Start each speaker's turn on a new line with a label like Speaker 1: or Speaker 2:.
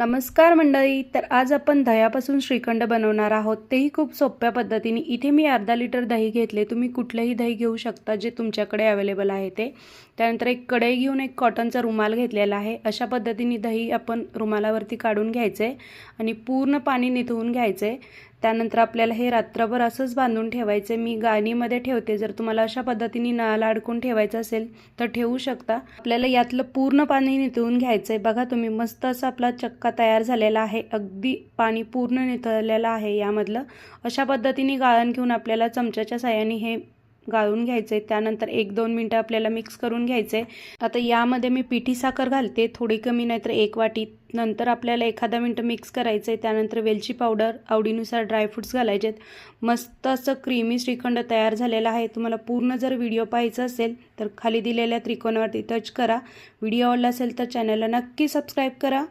Speaker 1: नमस्कार मंडळी तर आज आपण दह्यापासून श्रीखंड बनवणार आहोत. तेही खूप सोप्या पद्धतीने. इथे मी अर्धा लिटर दही घेतले. तुम्ही कुठलंही दही घेऊ शकता जे तुमच्याकडे अवेलेबल आहे ते. त्यानंतर एक कढई घेऊन एक कॉटनचा रुमाल घेतलेला आहे. अशा पद्धतीने दही आपण रुमालावरती काढून घ्यायचं आहे आणि पूर्ण पाणी निथवून घ्यायचं. आहे त्यानंतर आपल्याला हे रात्रभर असंच बांधून ठेवायचं. मी गाणीमध्ये ठेवते. जर तुम्हाला अशा पद्धतीने नळाला अडकून ठेवायचं असेल तर ठेवू शकता. आपल्याला यातलं पूर्ण पाणी निथळून घ्यायचं आहे बघा तुम्ही मस्त असा आपला चक्का तयार झालेला आहे. अगदी पाणी पूर्ण निथळलेलं आहे यामधलं. अशा पद्धतीने गाळण घेऊन आपल्याला चमच्याच्या साह्याने हे गाळून घ्यायचे त्यानंतर एक दोन मिनटं आपल्याला मिक्स करून घ्यायचे आता यामध्ये मी पिठी साखर घालते. थोडी कमी नाहीतर एक वाटी. नंतर आपल्याला एखादा मिनटं मिक्स करायचं आहे त्यानंतर वेलची पावडर आवडीनुसार ड्रायफ्रुट्स घालायचे मस्त असं क्रीमी श्रीखंड तयार झालेलं आहे. तुम्हाला पूर्ण जर व्हिडिओ पाहायचा असेल तर खाली दिलेल्या त्रिकोणावरती टच करा. व्हिडिओ आवडला असेल तर चॅनलला नक्की सबस्क्राईब करा.